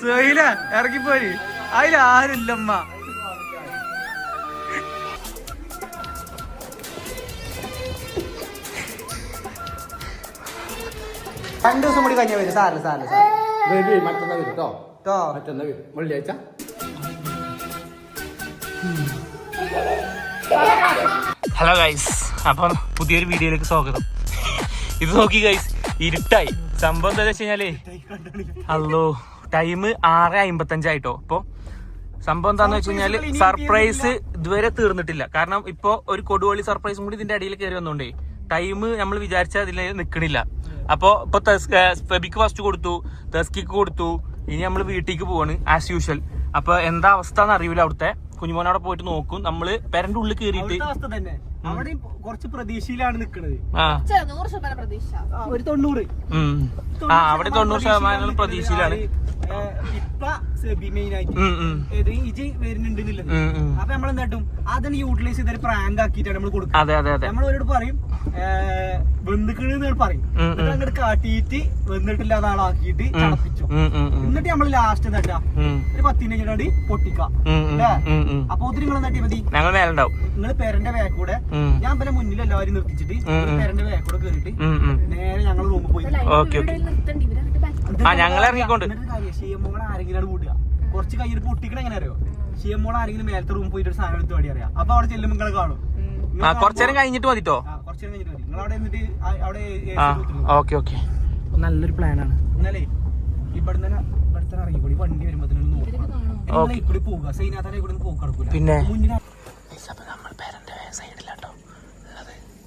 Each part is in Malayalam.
സോയില ഇറങ്ങിപ്പോരി. അതിലാരില്ലമ്മ രണ്ടു ദിവസം കൂടി കഴിഞ്ഞ വരും. സാറിന് സാറിന് വരും മറ്റന്നാ വരും കേട്ടോ കേട്ടോ മറ്റന്നാ വരും. വെള്ളിയാഴ്ച ഹലോ ഗൈസ് അപ്പം പുതിയൊരു വീഡിയോയിലേക്ക് സ്വാഗതം. ഇത് നോക്കി ഗൈസ് ഇരുട്ടായി. സംഭവം എന്താ വെച്ച് കഴിഞ്ഞാലേ അല്ലോ ടൈം ആറ് അമ്പത്തഞ്ചായിട്ടോ ഇപ്പൊ സംഭവം എന്താന്ന് വെച്ച് കഴിഞ്ഞാൽ സർപ്രൈസ് ഇതുവരെ തീർന്നിട്ടില്ല. കാരണം ഇപ്പൊ ഒരു കൊടുവള്ളി സർപ്രൈസും കൂടി ഇതിന്റെ അടിയിൽ കയറി വന്നോണ്ടേ ടൈം നമ്മൾ വിചാരിച്ച അതിൽ നിക്കണില്ല. അപ്പൊ ഇപ്പൊ ഫെബിക്ക് ഫസ്റ്റ് കൊടുത്തു തെസ്കിക്ക് കൊടുത്തു ഇനി നമ്മൾ വീട്ടിലേക്ക് പോവാണ് ആസ് യൂഷ്വൽ അപ്പൊ എന്താ അവസ്ഥ എന്ന് അറിയില്ല അവിടുത്തെ. കുഞ്ഞുമോനവിടെ പോയിട്ട് നോക്കും. നമ്മൾ പെരന്റെ ഉള്ളിൽ കയറിയിട്ട് അവിടെ കുറച്ച് പ്രതീക്ഷയിലാണ് നിൽക്കുന്നത് നൂറ് ശതമാനം പ്രതീക്ഷ. ഒരു തൊണ്ണൂറ്. ആ അവിടെ തൊണ്ണൂറ് ശതമാനം പ്രതീക്ഷയിലാണ്. ഇപ്പൊ സെബി മെയിൻ ആയിട്ട് ഇജ് ഉം. അപ്പൊ നമ്മൾ എന്താട്ടും അതിന് യൂട്ടിലൈസ് ചെയ്തൊരു പ്രാങ്ക് ആക്കിയിട്ടാണ് നമ്മൾ കൊടുക്കുക. അതെ അതെ അതെ. നമ്മൾ അവരോട് പറയും ബന്ധുക്കൾ പറയും. അങ്ങോട്ട് കാട്ടിയിട്ട് വന്നിട്ടില്ലാത്ത ആളാക്കിയിട്ട്. ചടപ്പിച്ചു. എന്നിട്ട് നമ്മൾ ലാസ്റ്റ് എന്താ ഒരു പത്തിന് പൊട്ടിക്കാം. അപ്പൊ ഒത്തിരി നിങ്ങൾ എന്താ മതി ഞങ്ങൾ പേരന്റെ ബാക്കൂടെ. ഞാൻ പിന്നെ മുന്നിൽ എല്ലാവരും നിർത്തിച്ചിട്ട്. പേരന്റെ ബാക്കോടെ കയറിയിട്ട് ഉം. നേരെ ഞങ്ങൾ റൂമിൽ പോയി. ഓക്കെ ആ, ഞങ്ങൾ ഇറങ്ങിക്കൊണ്ട്. ഷിയമ്മോളെ ആരെങ്കിലും കൂട്ടുക കുറച്ച് കയ്യിൽ പൊട്ടിക്കണ എങ്ങനെ അറിയോ ഷിയമ്മോളെ ആരെങ്കിലും മേലത്തെ റൂമിൽ പോയിട്ട് ഒരു സാധനം എടുത്ത് പാടി അറിയാം. അപ്പൊ അവിടെ ചെല്ലുമ്പോൾ നിങ്ങളെ കാണും. കുറച്ചേരം കഴിഞ്ഞിട്ട് മതിട്ടോ? കുറച്ചേരം കഴിഞ്ഞിട്ട് മതി. നിങ്ങൾ അവിടെ എന്നിട്ട്. Okay okay. നല്ലൊരു പ്ലാനാണ് എന്നാലേ ഇവിടെ തന്നെ ഇവിടെ തന്നെ ഇറങ്ങിക്കൂടി വണ്ടി വരുമ്പോ ഓക്കേ. കൂടി പോവുക. സൈനാഥാനെ കൂടി പോക്ക് പിന്നെ? സൈഡിൽ നമ്മൾ പേരന്റെ സൈഡിലാട്ടോ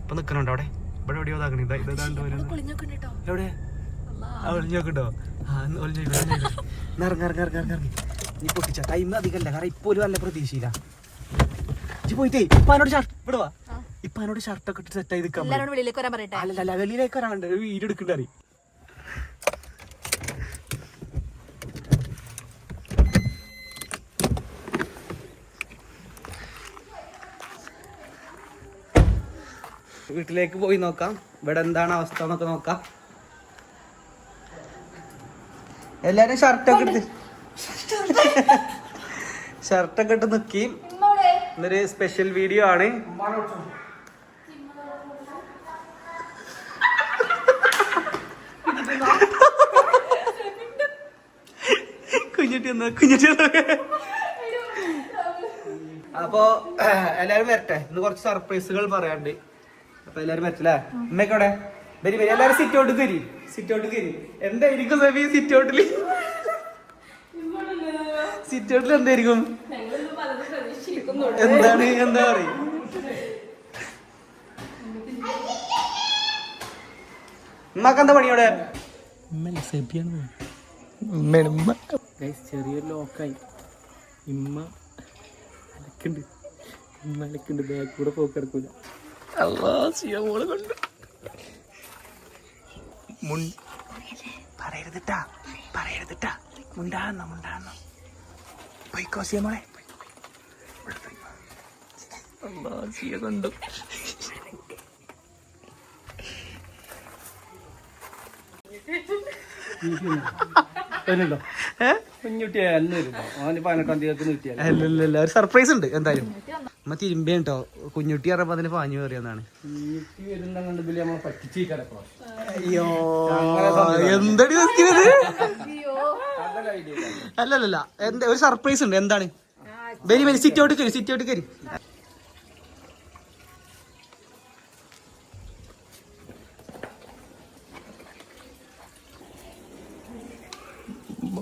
ഇപ്പൊ നിക്കണുണ്ടോ അവിടെ? ഇവിടെ എവിടെയോ ഇതാക്കണി ഇതാ ഇതാണ്ട് എവിടെ? ഒളിഞ്ഞോക്കട്ടോ ഇറങ്ങി ഇറങ്ങി ഇറങ്ങി ഇറങ്ങി നീ പൊട്ടിച്ച. ടൈം അധികമല്ല കാരണം ഇപ്പൊ ഒരു നല്ല പ്രതീക്ഷയില്ല. പോയിട്ടേ ഇപ്പൊ എന്നോട് ഷർട്ട് ഇവിടെ വാ. ഇപ്പൊ എന്നോട് ഷർട്ടൊക്കെ ഇട്ട് സെറ്റ് ആയി നിൽക്കാൻ പറ. വെളിയിലേക്ക് വരാൻ പറയട്ടെ. അല്ല അല്ല വെളിയിലേക്ക് വരാണ്ട് വീട് എടുക്കണ്ട വീട്ടിലേക്ക് പോയി നോക്കാം. ഇവിടെ എന്താണ് അവസ്ഥ എന്നൊക്കെ നോക്കാം. എല്ലാരും ഷർട്ടൊക്കെ ഇട്ട് ഷർട്ടൊക്കെ ഇട്ട് നിക്കി. ഇന്നൊരു സ്പെഷ്യൽ വീഡിയോ ആണ്. കുഞ്ഞിട്ട് കുഞ്ഞിട്ട് അപ്പോ എല്ലാരും വരട്ടെ. ഇന്ന് കുറച്ച് സർപ്രൈസുകൾ പറയാണ്ട് അപ്പൊ എല്ലാരും പറ്റില്ലേ? ഉമ്മക്കോടെ വരി വരി എല്ലാരും സിറ്റ് ഔട്ട് തരി സിറ്റ് ഔട്ട് തരി എന്തായിരിക്കും സബി സിറ്റ് ഔട്ടിൽ സിറ്റ് ഔട്ടിൽ എന്തായിരിക്കും? എന്താണ്? എന്താ പറയും? ഉമ്മക്ക് എന്താ ചെറിയൊരു ലോക്കായി ഇമ്മ അലക്കുണ്ട്. ഇമ്മ അലക്കുണ്ട്. ബാഗ് കൂടെ പോക്കെടുക്കൂല കൊണ്ട്. മുൻ പറയരുതിട്ടാ പറയരുതിട്ടാ. മുണ്ടാന്നോ മുണ്ടാന്നോ പോയിക്കോ സിയമോളെ അല്ലാ സിയ കണ്ടു ഒരു സർപ്രൈസ് ഉണ്ട് എന്തായാലും. നമ്മ തിരുമ്പേ കേട്ടോ കുഞ്ഞുട്ടി അറിയപ്പോ അതിന് പാഞ്ഞു പറ്റിച്ചേക്കടപ്പോ അയ്യോ എന്തടി അല്ലല്ല എന്താ ഒരു സർപ്രൈസ് ഉണ്ട്. എന്താണ്? വെരി വെരി സിറ്റ് ഔട്ട് കയറി സിറ്റ് ഔട്ട് കയറി.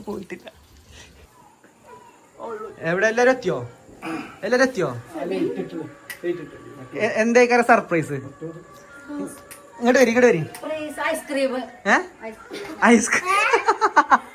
പോയിട്ടില്ല. എവിടെ എല്ലാരും എത്തിയോ? എല്ലാരും എത്തിയോ? എന്തേക്കാര സർപ്രൈസ് ഇങ്ങോട്ട് വരി ഇങ്ങോട്ട് വരി. ഐസ്ക്രീം ഐസ്ക്രീം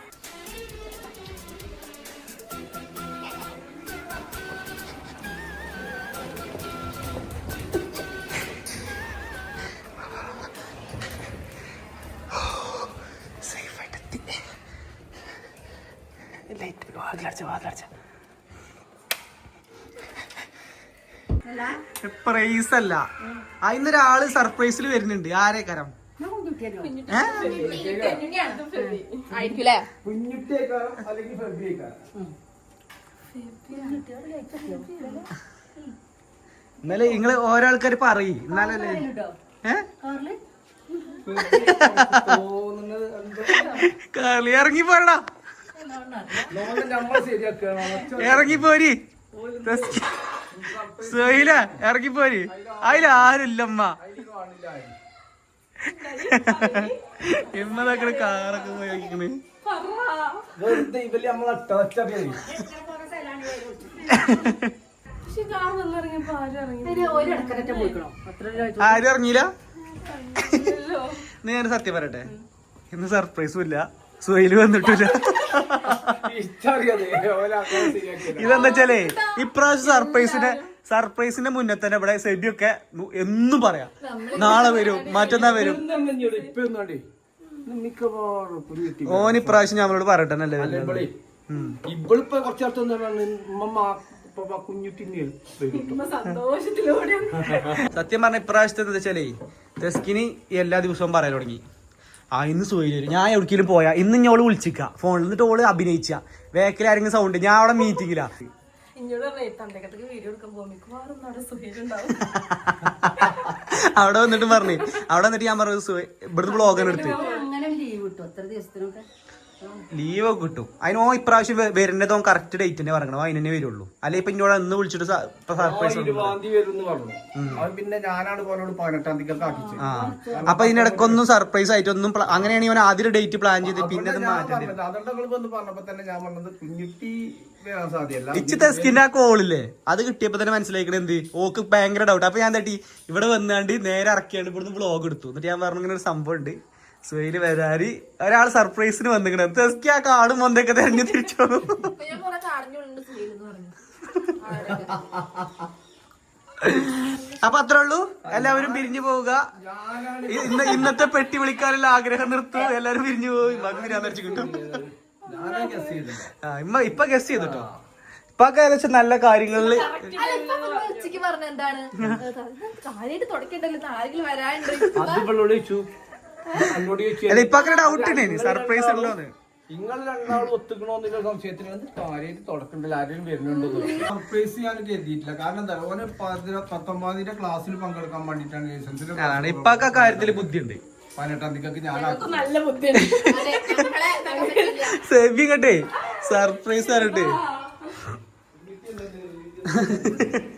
സർപ്രൈസ് അല്ല. അതിന്നൊരാൾ സർപ്രൈസിൽ വരുന്നുണ്ട്. ആരേക്കരം? കരം എന്നാലേ നിങ്ങൾ ഓരോ ആൾക്കാർ പറയും. എന്നാലല്ലേ കാർലി കളി ഇറങ്ങി പോരടാ. ഇറങ്ങി പോരി. സുഹൈല ഇറങ്ങി പോരി അതിൽ ആരുമില്ലമ്മ. ഇമ്മതൊക്കെ കാറൊക്കെ പേര് ആരും ഇറങ്ങിയില്ല ഞാൻ സത്യം പറയട്ടെ. ഇന്ന് സർപ്രൈസും ഇല്ല. സുഹൈൽ വന്നിട്ടില്ല ഇതെന്താ വെച്ചാലേ ഇപ്രാവശ്യം സർപ്രൈസിന്റെ സർപ്രൈസിന്റെ മുന്നേ തന്നെ ഇവിടെ സെബിയൊക്കെ എന്നും പറയാം. നാളെ വരും മറ്റന്നാ വരും. ഓൻ ഇപ്രാവശ്യം ഞമ്മളോട് പറയട്ടെ അല്ലേ. ഇവളിപ്പോ സത്യം പറഞ്ഞ ഇപ്രാവശ്യത്തെ എന്താ വെച്ചാലേ തെസ്കിനി എല്ലാ ദിവസവും പറയാൻ തുടങ്ങി. ആ ഇന്ന് സുഖം വരും ഞാൻ എവിടേക്കും പോയാ? ഇന്ന് ഞാൻ ഞോൾ വിളിച്ചിക്ക. ഫോണിൽ നിന്നിട്ട് ഓൾ അഭിനയിച്ച. വേക്കിൽ ആരെങ്കിലും സൗണ്ട് ഞാൻ അവിടെ മീറ്റിംഗിലാ അവിടെ വന്നിട്ട് പറഞ്ഞു. അവിടെ വന്നിട്ട് ഞാൻ പറഞ്ഞു ഇവിടുന്ന് ബ്ലോഗർ എടുത്ത് അങ്ങനെ ലീവ് കിട്ടും എത്ര ദിവസത്തിനൊക്കെ ലീവ് ഒക്കെ കിട്ടും. അതിനോ ഇപ്രാവശ്യം വ- വരുന്നതോ കറക്റ്റ് ഡേറ്റ് തന്നെ പറയണം അതിന് തന്നെ വരുള്ളൂ. അല്ലെ ഇപ്പൊ ഇന്നോട് അന്ന് വിളിച്ചിട്ട് സർപ്രൈസ് അപ്പൊ ഇതിനിടക്കൊന്നും സർപ്രൈസ് ആയിട്ട് ഒന്നും അങ്ങനെയാണ് ഇവൻ ആദ്യം ഡേറ്റ് പ്ലാൻ ചെയ്ത് പിന്നെ അത് സ്കിന്നാ ഇച്ച് തെസ്കിന്റെ ആ കോളില്ലേ അത് കിട്ടിയപ്പോ തന്നെ മനസ്സിലാക്കണ എന്ത്? ഓക്ക് ഭയങ്കര ഡൗട്ട് അപ്പൊ ഞാൻ തട്ടി ഇവിടെ വന്നാണ്ട് നേരെ ഇറക്കിയാണ്ട് ഇവിടുന്ന് ബ്ലോഗ് എടുത്തു. എന്നിട്ട് ഞാൻ പറഞ്ഞു ഇങ്ങനെ ഒരു സംഭവം ഉണ്ട്. സുഹൈൽ വരാരി ഒരാൾ സർപ്രൈസിന് വന്നിക്കണ. തെസ്കി ആ കാടും മൊന്തൊക്കെ തെരഞ്ഞു തിരിച്ചു അപ്പൊ അത്രേ ഉള്ളൂ. എല്ലാവരും പിരിഞ്ഞു പോവുക. ഇ- ഇന്ന് ഇന്നത്തെ പെട്ടി വിളിക്കാനുള്ള ആഗ്രഹം നിർത്തു എല്ലാരും പിരിഞ്ഞു പോയി മകൻ കിട്ടും. ഇമ്മ ഇപ്പൊ ഗസ് ചെയ്തിട്ടോ. ഇപ്പൊ ഏകദേശം നല്ല കാര്യങ്ങളിൽ അല്ല ഇപ്പൊ നമ്മൾ ഉച്ചയ്ക്ക് പറഞ്ഞ എന്താണ്? കാര്യമായിട്ട് തുടക്കണ്ടല്ലോ? ആരെങ്കിലും വരാനുണ്ട്. അല്ല ഇപ്പൊ അങ്ങനെ ഡൗട്ട് ഉണ്ടായി സർപ്രൈസ് ഉണ്ടോന്ന്? നിങ്ങൾ രണ്ടാളും ഒത്തുക്കണോന്നുള്ള സംശയത്തിന് എന്ത് കാര്യമായിട്ട് തുടക്കണ്ടല്ലോ ആരെങ്കിലും വരുന്നുണ്ടോ സർപ്രൈസ് ഞാൻ കരുതിയിട്ടില്ല കാരണം എന്താ? ഓന് പത്തൊമ്പതിന്റെ ക്ലാസ്സിൽ പങ്കെടുക്കാൻ വേണ്ടിട്ടാണ് ലൈസൻസിൽ അതാണ്. ഇപ്പൊ ആ കാര്യത്തിൽ ബുദ്ധിയുണ്ട്. പതിനെട്ടാം തീയതിക്ക് ഞാൻ. നല്ല ബുദ്ധിയുണ്ട്. തകർത്തിട്ടില്ല. സർപ്രൈസ് ആരട്ടെ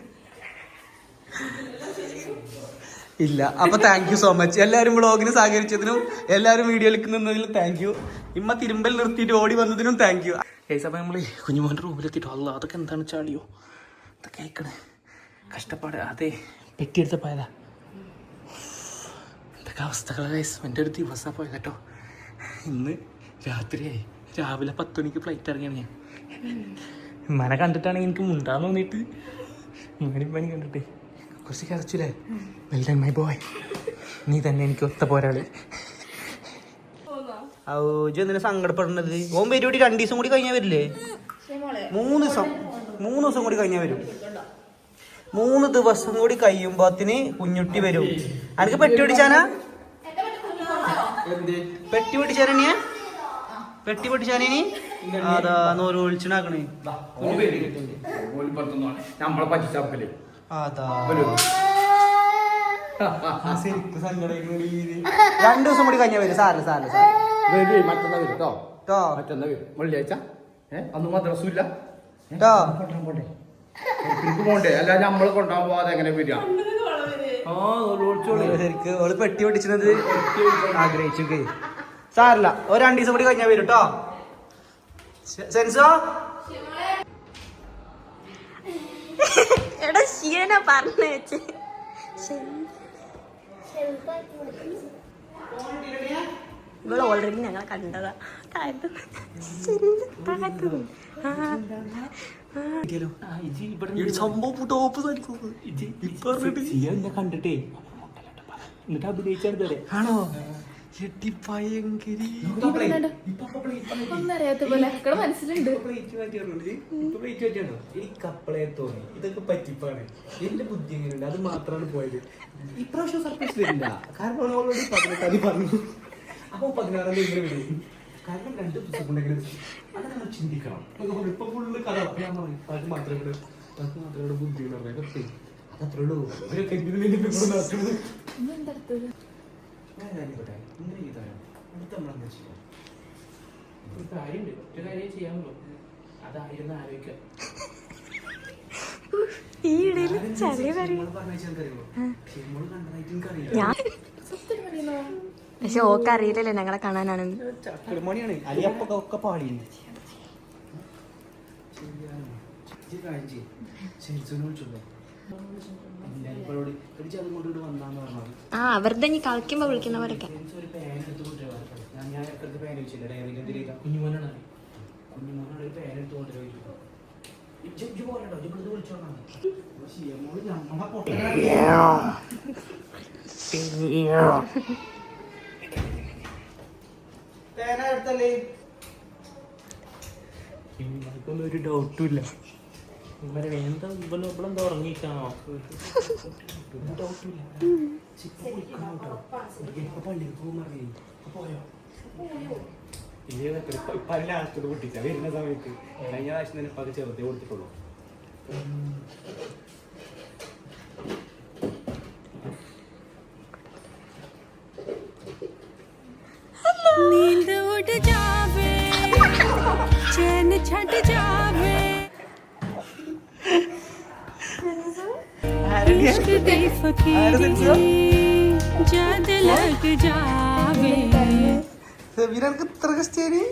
ഇല്ല. അപ്പൊ താങ്ക് യു സോ മച്ച് എല്ലാരും വ്ളോഗിന് സഹകരിച്ചതിനും എല്ലാരും വീഡിയോയിലേക്ക് നിന്നതിലും താങ്ക് യു ഇമ്മ തിരുമ്പൽ നിർത്തിയിട്ട് ഓടി വന്നതിനും താങ്ക് യു അപ്പൊ നമ്മൾ കുഞ്ഞുമോന്റെ റൂമിലെത്തിട്ടോ അല്ല അതൊക്കെ എന്താണ് ചാളിയോ? ഇതൊക്കെ അയക്കണേ കഷ്ടപ്പാട്. അതെ പെട്ടിയെടുത്ത പോയതാ. എന്തൊക്കെ അവസ്ഥകളായി എന്റെ ഒരു ദിവസം പോയത് കേട്ടോ. ഇന്ന് രാത്രിയായി. രാവിലെ പത്ത് മണിക്ക് ഫ്ലൈറ്റ് ഇറങ്ങിയാണ് ഞാൻ. ഇമ്മനെ കണ്ടിട്ടാണെങ്കിൽ എനിക്ക് മുണ്ടാന്ന് തോന്നിയിട്ട്. പനി കണ്ടിട്ട്. കുറച്ച് കരച്ചില്ലേ വെൽഡൻ മൈ ബോയ് നീ തന്നെ എനിക്ക് ഒത്ത പോരാൾ. ഔജ് എന്തിനാ സങ്കടപ്പെടുന്നത് ഓൻ പരിപാടി രണ്ടു ദിവസം കൂടി കഴിഞ്ഞാൽ വരില്ലേ? മൂന്ന് ദിവസം മൂന്ന് ദിവസം കൂടി കഴിഞ്ഞാൽ വരും. മൂന്ന് ദിവസം കൂടി കഴിയുമ്പോത്തിന് കുഞ്ഞുട്ടി വരും. അനക്ക് പെട്ടി പിടിച്ചാനാ? പെട്ടി പിടിച്ചാനിയ പെട്ടി പിടിച്ചാനി അതാ നോര് ഒളിച്ചിനാക്കണേ. നമ്മളെ രണ്ടു ദിവസം കൂടി കഴിഞ്ഞാ വരും. സാറില്ല സാറില്ല സാറ് മറ്റന്നാ വരും കേട്ടോ കേട്ടോ മറ്റന്നാ വരും. വെള്ളിയാഴ്ച? ഏഹ് അന്ന് മദ്രസും ഇല്ല കേട്ടോ കൊണ്ടാൻ പോണ്ടേ? എനിക്ക് പോണ്ടേ? അല്ല നമ്മൾ കൊണ്ടാൻ പോവാതെ എങ്ങനെ വരിക? ശരിക്ക് ഓൾ പെട്ടി പൊട്ടിച്ചത് ആഗ്രഹിച്ചു സാറില്ല ഒരു രണ്ടു ദിവസം കൂടി കഴിഞ്ഞാ വരും കേട്ടോ സെൻസോ? എടാ ശീന പറഞ്ഞു വെച്ച്. ഇവൾ ഓൾറെഡി ഞങ്ങളെ കണ്ടതാ. താഴത്ത് താഴത്ത് കണ്ടിട്ടേ. എന്നിട്ട് അഭിനയിച്ചാണ് ആണോ? തോന്നി. ഇതൊക്കെ പറ്റിപ്പാണ്. എന്റെ ബുദ്ധി എങ്ങനെയുണ്ട്? അത് മാത്രമാണ് പോയത്. ഇപ്രാവശ്യം സർപ്രൈസ് വരില്ല. കാരണം ഓൾറെഡി പതിനെട്ടാം പറഞ്ഞു. അപ്പൊ പതിനാറാം തീയതി വരും. കാരണം രണ്ട് ദിവസം ഉണ്ടെങ്കിലും അത് നമ്മൾ ചിന്തിക്കണം. ഇപ്പൊ ഫുള്ള് കഥ. അത് മാത്രമേ ഇവിടെ അത് മാത്രമേ ഇവിടെ ബുദ്ധി ഉള്ളൂ. വേണ്ടി ഇപ്പോൾ നടക്കുന്നത്? ഇന്നെന്താ അടുത്തത് ഞാൻ കാര്യപ്പെട്ടെ ഇങ്ങനെ ചെയ്താലോ അടുത്ത നമ്മളെന്താ ചെയ്യാം? ഒരു കാര്യമുണ്ട്. ഒറ്റ കാര്യം ചെയ്യാമല്ലോ അതായിരുന്നു ആലോചിക്കാം ഈ ഇടയിൽ ചെറിയ പറയും ഞാൻ സത്യം പറയുന്നോ പക്ഷെ ഓക്ക് അറിയില്ലല്ലേ ഞങ്ങളെ ഒക്കെ പാടിയുണ്ട് ആ അവരുടെ ഇനി കളിക്കുമ്പോ വിളിക്കുന്നവരൊക്കെ. ഒരു ഡൗട്ടും ഇല്ല. പല ലാസ്റ്റ് പൊട്ടിച്ച വരുന്ന സമയത്ത് കഴിഞ്ഞ പ്രാവശ്യം തന്നെ പക ചെറുതേ കൊടുത്തിട്ടുള്ളൂ नींद उड़ जावे സബീനക്ക് ഇത്ര ക്രിസ്ത്യാനി?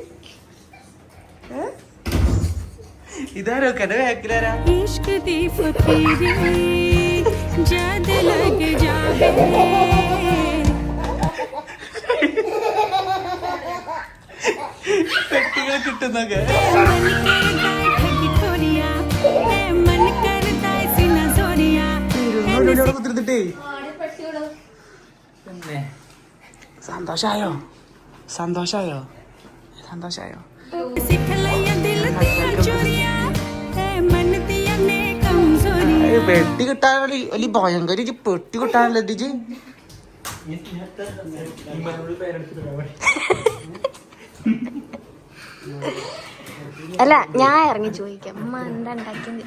ഇതാരോ കണ്ട ബാക്കിലാരാ? പെട്ടികൾ കിട്ടുന്നൊക്കെ. സന്തോഷായോ? സന്തോഷായോ? സന്തോഷായോ? പെട്ടി കിട്ടാനുള്ള വലിയ ഭയങ്കര പെട്ടി കിട്ടാനുള്ള എത്തിച്ച് അല്ല ഞാൻ ഇറങ്ങി ചോദിക്കാം. അമ്മ എന്താ ഉണ്ടാക്കിയത്?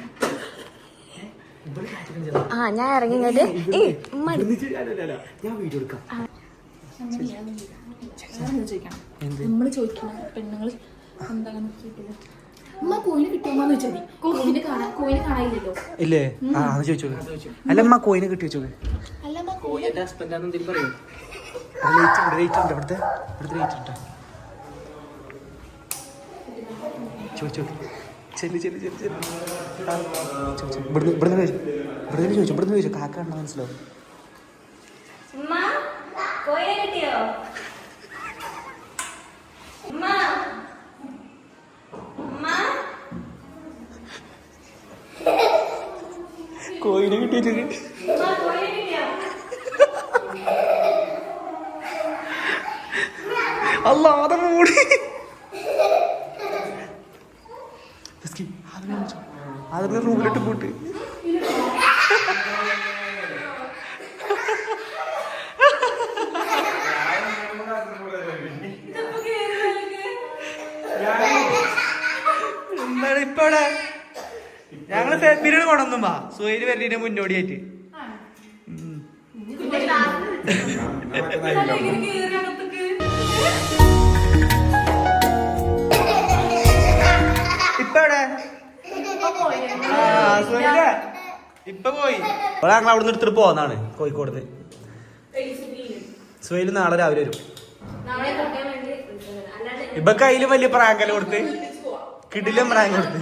ആ ഞാൻ ഇറങ്ങി ഞാൻ വീഡിയോ എടുക്കാം. ചോദിക്കണം. നമ്മൾ ചോദിക്കണം പെണ്ണുങ്ങൾ എന്താണ് ഇല്ലേ? ആ ചോദിച്ചോ. അല്ല അമ്മ കോയിനെ കിട്ടി വെച്ചോ ചോദിച്ചോ ചെല്ലു ചെല്ലു ചെല്ലു ചെല്ലു. ഇവിടുന്ന് ഇവിടുന്ന് ചോദിച്ചു. ഇവിടുന്ന് ചോദിച്ചു. ഇവിടുന്ന് ചോദിച്ചു. കാക്ക ഉണ്ടോ മനസ്സിലാവും കോയിനെ കിട്ടിയിട്ടുണ്ട് കിട്ടിയോ? അല്ലാതെ മൂടി. അതിന് റൂമിലിട്ട് പോട്ട്. എന്താണ് ഇപ്പൊ ഇവിടെ ഞങ്ങൾ ഫെബിരിയുടെ കൊണ്ടൊന്നും വാ. സുഹൈൽ വരലിന്റെ മുന്നോടിയായിട്ട്. ഇപ്പൊ പോയി. ഇവിടെ ഞങ്ങൾ അവിടെ നിന്ന് എടുത്തിട്ട് പോന്നാണ് കോഴിക്കോട് സുഹൈൽ നാളെ രാവിലെ വരും. ഇപ്പൊ കയ്യിൽ വലിയ പ്രാങ്കല കൊടുത്ത്? കിടിലും പ്രാങ്ക് കൊടുത്ത്.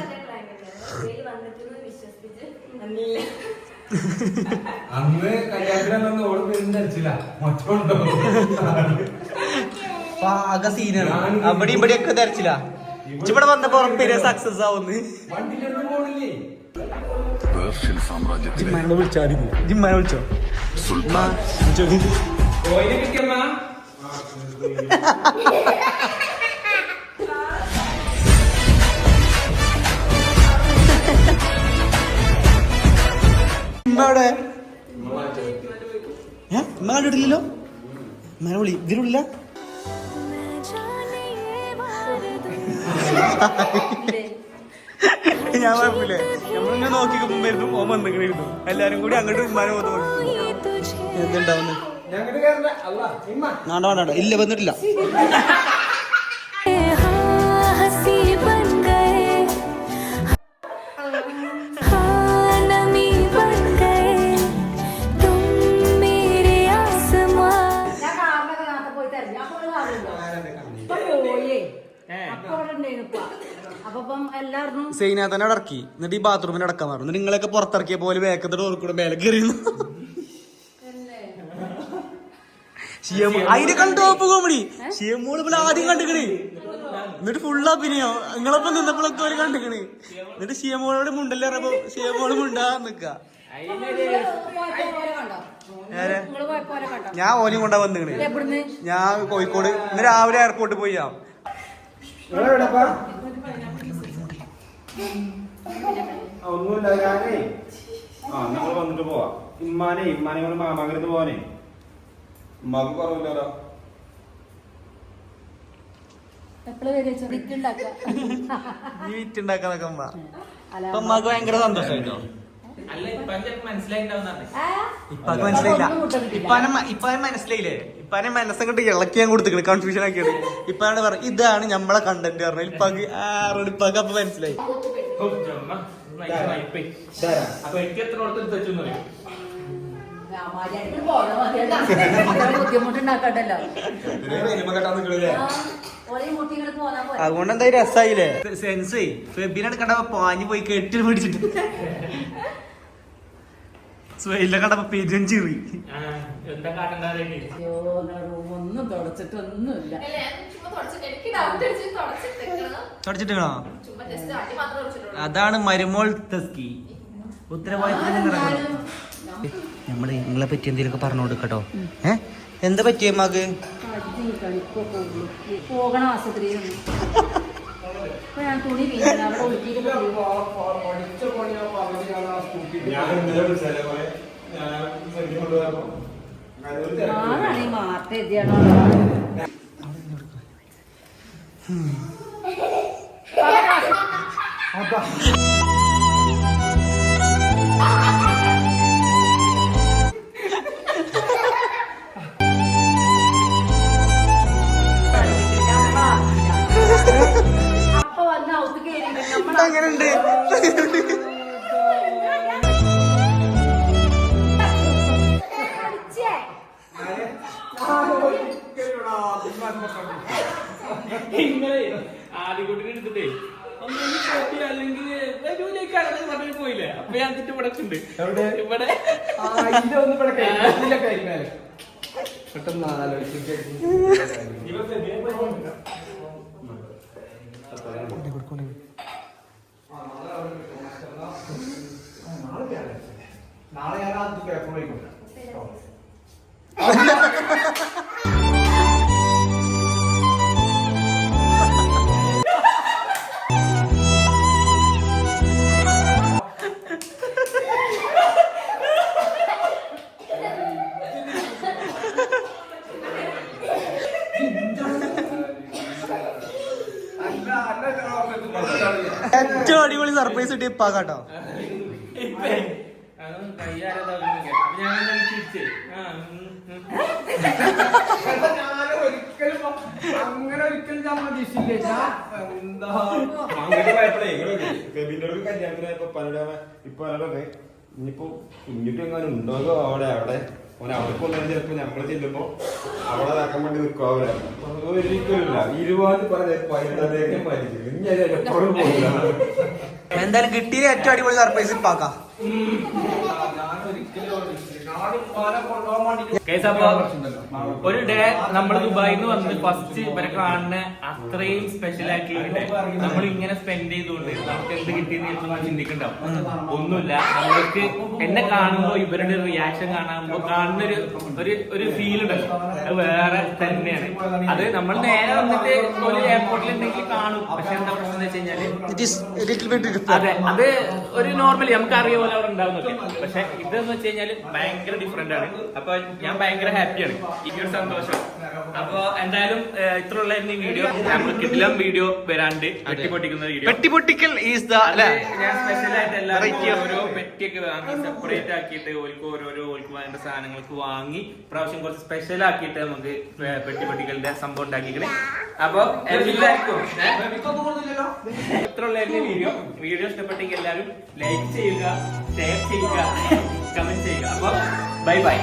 അന്ന് കല്യാണത്തിനൊന്നും ഓൾ പെരുന്ന് ധരിച്ചില്ല മറ്റുണ്ടോ ആകെ സീനാണ്. അവിടെ ഇവിടെ ഒക്കെ ധരിച്ചില്ല ഇവിടെ വന്നപ്പോ ഉറപ്പില്ല സക്സസ് ആവുന്ന. ജിമ്മാനെ വിളിച്ചോ അവിടെ ഏ? കണ്ടിട്ടില്ലല്ലോ ഉമ്മനെ വിളി. ഇതിനുള്ളില്ല ഞാൻ കുഴപ്പമില്ലേ നമ്മളിങ്ങനെ നോക്കിക്കുമ്പോ വരുന്നു ഓൻ വന്നിങ്ങനെ ഇരുന്നു. എല്ലാരും കൂടി അങ്ങോട്ട് ഉമ്മാനെ നോക്കി. എന്തുണ്ടാവുന്നു ഞങ്ങട് കയറണ്ട. ഇമ്മ. നാണ്ട വേണ്ട. ഇല്ല വന്നിട്ടില്ല. സൈനാഥനെ അവിടെ ഇറക്കി എന്നിട്ട് ഈ ബാത്റൂമിന് അടക്കാൻ പറഞ്ഞു നിങ്ങളൊക്കെ പുറത്തിറക്കിയ പോലെ വേക്കത്തെ ഡോർ കൂടെ മേലെ കയറിയുന്നു അതിന്റെ കണ്ടു ടോപ്പ് കോമഡി ഷിയമോൾ ഇപ്പോൾ ആദ്യം കണ്ടുക്കണ്. എന്നിട്ട് ഫുൾ അഭിനയോ നിങ്ങളൊപ്പം നിന്നപ്പോഴൊക്കെ അവർ കണ്ടുക്കണ്. എന്നിട്ട് ഷിയമോളോട് മുണ്ടല്ലേ അറിയപ്പോ ഷിയമോൾ മുണ്ടാ നിക്ക? ഞാൻ ഓനെയും കൊണ്ടാ വന്നിക്കണേ. ഞാൻ കോഴിക്കോട്. ഇന്ന് രാവിലെ എയർപോർട്ടിൽ പോയി ഞാൻ. ഒന്നുമില്ല ഞാനേ. ആ നിങ്ങൾ വന്നിട്ട് പോവാ. ഇമ്മാനെ ഇമ്മാനെ കൊണ്ട് മാമാങ്കരത്ത് പോവാനേ. ഉമ്മാക്ക് കുറവില്ലല്ലോ. വിറ്റ് ഉണ്ടാക്കാനൊക്കെ അമ്മ അപ്പൊ അമ്മയ്ക്ക് ഭയങ്കര സന്തോഷമായിട്ടോ അല്ല ഇപ്പൊ മനസ്സിലായില്ല. ഇപ്പാനെ മ- ഇപ്പാനെ മനസ്സിലായില്ലേ? ഇപ്പാനെ മനസ്സങ്ങോട്ട് ഇളക്കിയാൻ കൊടുത്തിക്കണ്. കൺഫ്യൂഷൻ ആക്കിയത്. ഇപ്പാണ് പറ ഇതാണ് നമ്മളെ കണ്ടന്റ് പറഞ്ഞത്. ഇപ്പാക്ക് ആറോട് ഇപ്പാക്ക് അപ്പൊ മനസ്സിലായി. അപ്പൊ എനിക്ക് എത്ര അതുകൊണ്ട് എന്തായാലും രസായില്ലേ? സെൻസ് ഫെബിനെ കണ്ടപ്പോ പാഞ്ഞു പോയി കെട്ടിൽ പിടിച്ചിട്ട്. കണ്ടപ്പോ പെരും ചിറി ഒന്നും തുടച്ചിട്ടൊന്നുമില്ല. അതാണ് മരുമോൾ തസ്കി. ഉത്തരവാദിത്തം നമ്മൾ നിങ്ങളെ പറ്റി എന്തെങ്കിലുമൊക്കെ പറഞ്ഞു കൊടുക്കട്ടോ. ഏ? എന്താ പറ്റിയ മക് പോകണം ആശുപത്രിയിൽ ഇപ്പൊ ഞാൻ തുണി വീണു അവിടെ ഒഴുക്കിയിട്ട് പഠിച്ച പണിയാവുമ്പോ അവധിയാണ് ആ സ്കൂട്ടി നമ്മൾ അങ്ങനുണ്ട് നിങ്ങളെ ആദ്യകൂട്ടിനെ എടുത്തിട്ടേ അല്ലെങ്കിൽ പോയില്ലേ? അപ്പൊ ഞാൻ ഇവിടെ. ഉണ്ട് ഇവിടെ ഇവിടെ. പെട്ടെന്ന് ആലോചിച്ചിട്ട് നാളെ ഞാൻ അത് പേപ്പർ വയ്ക്കും ഏറ്റവും അടിപൊളി സർപ്രൈസ് കിട്ടിയ ഇപ്പേ അതൊന്നും കയ്യാരതാവുന്നില്ല അപ്പൊ ഞാൻ ഇങ്ങനെ ചിരിച്ചേ ആ ഉം, ഉം. ഞാൻ ഒരിക്കലും അങ്ങനെ ഒരിക്കലും ഞാൻ പ്രതീക്ഷിച്ചില്ല ഞാൻ എന്താ അങ്ങനെ പോയപ്പോഴേ ബേബിന്റെ ഒരു പലരുടെ ഇപ്പൊ പലരുടെ ഇനിയിപ്പോ കുഞ്ഞിട്ട് എങ്ങാനും ഉണ്ടോ അവിടെ അവിടെ. ഓൻ അവിടെ ചിലപ്പോ നമ്മൾ ചെല്ലുമ്പോ അവിടെ നടക്കാൻ വേണ്ടി നിൽക്കും അവിടെ ഒരിക്കലില്ല ഇരുപത് പറഞ്ഞു പതിനെട്ടേക്കും മരിക്കും ഇനി ഞാൻ എപ്പോഴും പോകില്ല. എന്തായാലും കിട്ടിയ ഏറ്റവും അടിപൊളി സർപ്രൈസ് ഇപ്പാക്കാ. കേസ് അപ്പൊ ഒരു ഡേ നമ്മൾ ദുബായിൽ നിന്ന് വന്ന് ഫസ്റ്റ് ഇവരെ കാണുന്ന അത്രയും സ്പെഷ്യൽ ആയിട്ടുള്ള ഒരു ഡേ നമ്മൾ ഇങ്ങനെ സ്പെൻഡ് ചെയ്തുകൊണ്ട് നമുക്ക് എന്ത് കിട്ടിയെന്ന് ചിലപ്പോൾ ചിന്തിക്കണ്ടാവും. ഒന്നുമില്ല. നമ്മൾക്ക് എന്നെ കാണുമ്പോൾ ഇവരുടെ റിയാക്ഷൻ കാണുമ്പോൾ കാണുന്ന ഒരു ഒരു ഒരു ഫീൽ ഉണ്ടല്ലോ. അത് വേറെ തന്നെയാണ്. അത് നമ്മൾ നേരെ വന്നിട്ട് ഒരു എയർപോർട്ടിൽ ഉണ്ടെങ്കിൽ കാണും. പക്ഷെ എന്താ പ്രശ്നം എന്ന് വെച്ച് കഴിഞ്ഞാൽ അതെ അത് ഒരു നോർമലി നമുക്ക് അറിയ പോലെ അവിടെ ഉണ്ടാവുന്നില്ല പക്ഷെ ഇതെന്ന് വെച്ച് കഴിഞ്ഞാൽ ഭയങ്കര ഡിഫറെന്റ് ആണ്. അപ്പൊ ഞാൻ ഭയങ്കര ഹാപ്പിയാണ് എനിക്കൊരു സന്തോഷം. അപ്പൊ എന്തായാലും ഇത്ര ഉള്ളായിരുന്നു ഈ വീഡിയോ നമ്മൾ വീഡിയോ വരാണ്ട്. വെട്ടിപ്പൊട്ടിക്കുന്ന വീഡിയോ പെട്ടിപ്പൊട്ടിക്കൽ ഈസ് ദ ഞാൻ സ്പെഷ്യൽ ആയിട്ട് എല്ലാവരും ഓരോ പെട്ടിയൊക്കെ വാങ്ങി സെപ്പറേറ്റ് ആക്കിയിട്ട് ഓൽക്ക് ഓരോരോ ഓൽക്ക് വേണ്ട സാധനങ്ങൾക്ക് വാങ്ങി പ്രാവശ്യം കുറച്ച് സ്പെഷ്യൽ ആക്കിയിട്ട് നമുക്ക് പെട്ടി പൊട്ടിക്കലിന്റെ സംഭവം ഉണ്ടാക്കിയിട്ട് അപ്പൊ എല്ലാവർക്കും ഇത്രയുള്ള വീഡിയോ വീഡിയോ ഇഷ്ടപ്പെട്ടെങ്കിൽ എല്ലാവരും ലൈക്ക് ചെയ്യുക ഷെയർ ചെയ്യുക കമന്റ് ചെയ്യുക. അപ്പൊ ബൈ ബൈ